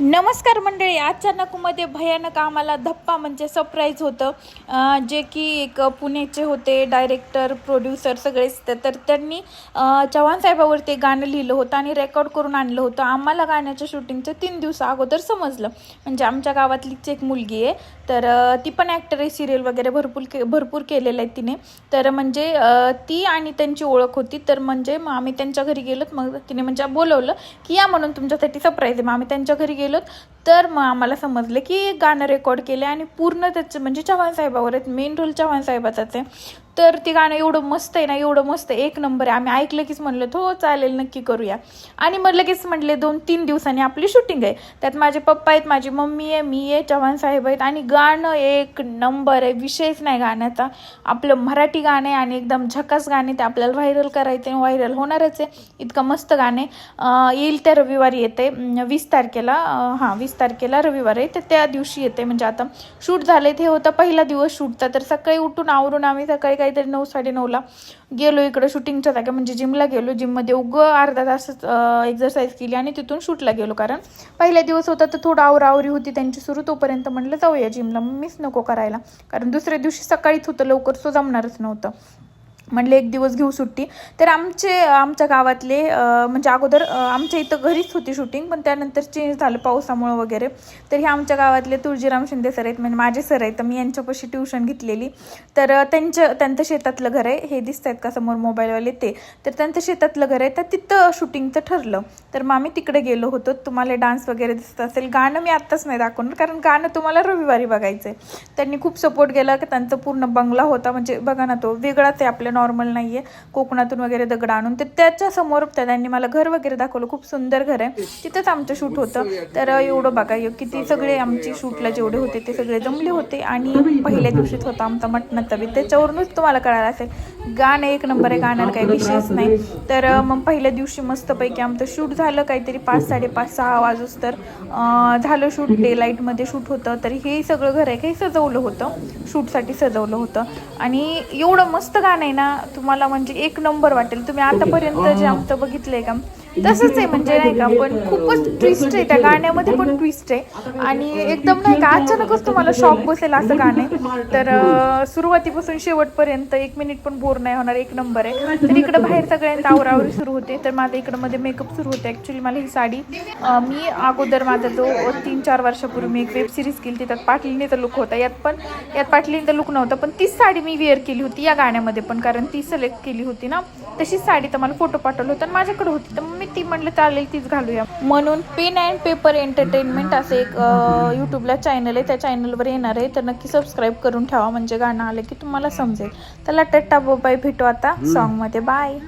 नमस्कार मंडळी अचानकमध्ये भयानक आम्हाला धप्पा म्हणजे सरप्राईज होतं. जे की एक पुण्याचे होते डायरेक्टर प्रोड्युसर सगळेच तर त्यांनी चव्हाण साहेबावरती गाणं लिहिलं होतं आणि रेकॉर्ड करून आणलं होतं. आम्हाला गाण्याच्या शूटिंगचं तीन दिवस अगोदर समजलं. म्हणजे आमच्या गावातलीच एक मुलगी आहे. तर ती पण ॲक्टर आहे सिरियल वगैरे भरपूर के भरपूर केलेलं आहे तिने. तर म्हणजे ती आणि त्यांची ओळख होती. तर म्हणजे मग आम्ही त्यांच्या घरी गेलोत. मग तिने म्हणजे बोलवलं की या म्हणून तुमच्यासाठी सरप्राईज आहे. मग आम्ही त्यांच्या घरी गेलो. गेलोत तर मग आम्हाला समजलं की गाणं रेकॉर्ड केलं आणि पूर्ण त्याचं म्हणजे चव्हाण साहेबावर आहेत मेन रोल चव्हाण साहेबाचाच आहे. तर ते गाणं एवढं मस्त आहे ना एवढं मस्त आहे, एक नंबर आहे. आम्ही ऐकलं कीच म्हणलं हो चालेल नक्की करूया. आणि मग लगेच म्हटले दोन तीन दिवसांनी आपली शूटिंग आहे. त्यात माझे पप्पा आहेत माझी मम्मी आहे मी आहे चव्हाण साहेब आहेत आणि गाणं एक नंबर आहे विषयच नाही गाण्याचा. आपलं मराठी गाणं आहे आणि एकदम झकास गाणे ते आपल्याला व्हायरल करायचं आहे व्हायरल होणारच आहे. इतकं मस्त गाणे येईल त्या रविवारी येते वीस तारखेला हां वीस तारखेला रविवार आहे तर त्या दिवशी येते. म्हणजे आता शूट झाले ते होता पहिला दिवस शूटचा तर सकाळी उठून आवरून आम्ही सकाळी काहीतरी नऊ साडेनऊला गेलो इकडं शूटिंगच्या जागा. म्हणजे जिमला गेलो. जिममध्ये उगं अर्धा तासच एक्झरसाईज केली आणि तिथून शूटला गेलो. कारण पहिला दिवस होता तर थोडं आवरावरी होती त्यांची सुरू. तोपर्यंत म्हणलं जाऊया जिमला. मग मीच नको करायला. कारण दुसऱ्या दिवशी सकाळीच होतं लवकर सो जमणारच नव्हतं. म्हणले एक दिवस घेऊ सुट्टी. तर आमचे आमच्या गावातले म्हणजे अगोदर आमच्या इथं घरीच होती शूटिंग पण त्यानंतर चेंज झालं पावसामुळं वगैरे. तर हे आमच्या गावातले तुळजीराम शिंदे सर आहेत म्हणजे माझे सर आहेत तर मी यांच्यापाशी ट्युशन घेतलेली. तर त्यांच्या त्यांचं त्यांचं शेतातलं घर आहे. हे दिसत आहेत का समोर मोबाईलवाले? ते. तर त्यांचं शेतातलं घर आहे तर तिथं शूटिंगचं ठरलं. तर मग आम्ही तिकडे गेलो होतो. तुम्हाला डान्स वगैरे दिसत असेल. गाणं मी आत्ताच नाही दाखवणार कारण गाणं तुम्हाला रविवारी बघायचं आहे त्यांनी खूप सपोर्ट केला की त्यांचा पूर्ण बंगला होता. म्हणजे बघा ना तो वेगळाच आहे आपल्या नॉर्मल नाही आहे कोकणातून वगैरे दगड आणून तर त्याच्यासमोर त्या त्यांनी मला घर वगैरे दाखवलं. खूप सुंदर घर आहे. तिथंच आमचं शूट होतं. तर एवढं बघा किती सगळे आमची शूटला जेवढे होते ते सगळे जमले होते. आणि पहिल्या दिवशीच होता आमचा मटणाचा बी त्याच्यावरूनच तुम्हाला कळायला असेल. गाणं एक नंबर आहे. गाण्याला काही विषयच नाही. तर मग पहिल्या दिवशी मस्तपैकी आमचं शूट झालं. काहीतरी पाच साडेपाच सहा वाजूस तर झालं शूट डे लाईटमध्ये शूट होतं. तर हे सगळं घर आहे. काही सजवलं होतं. शूटसाठी सजवलं होतं. आणि एवढं मस्त गाणं आहे ना तुम्हाला म्हणजे एक नंबर वाटेल. तुम्ही आतापर्यंत जे आमचं बघितलंय का? तसंच आहे म्हणजे नाही का पण खूपच ट्विस्ट आहे त्या गाण्यामध्ये पण ट्विस्ट आहे. आणि एकदम नाही का अचानकच तुम्हाला शॉक बसेल असं गाणं आहे. तर सुरुवातीपासून शेवटपर्यंत एक मिनिट पण बोर नाही होणार एक नंबर आहे. तर इकडं बाहेर सगळ्यांना आवरावरी सुरू होते. तर माझं इकडं मध्ये मेकअप सुरू होते. ॲक्च्युली मला ही साडी मी अगोदर माझा जो तीन चार वर्षापूर्वी मी एक वेब सिरीज केली होती त्यात पाटलीनेचा लुक होता. यात पण यात पाटलीनेचा लुक नव्हता पण तीच साडी मी वेअर केली होती या गाण्यामध्ये पण कारण ती सिलेक्ट केली होती ना. तशीच साडी तर मला फोटो पाठवलं होतं माझ्याकडे होती. तर मी मी ती म्हणलं चालेल तीच घालूया. म्हणून पेन अँड पेपर एंटरटेनमेंट असं एक यूट्यूबला चॅनल आहे. त्या चॅनलवर येणार आहे. तर नक्की सबस्क्राईब करून ठेवा. म्हणजे गाणं आलं की तुम्हाला समजेल. त्याला टट्टा बोबाई भेटू आता सॉन्गमध्ये बाय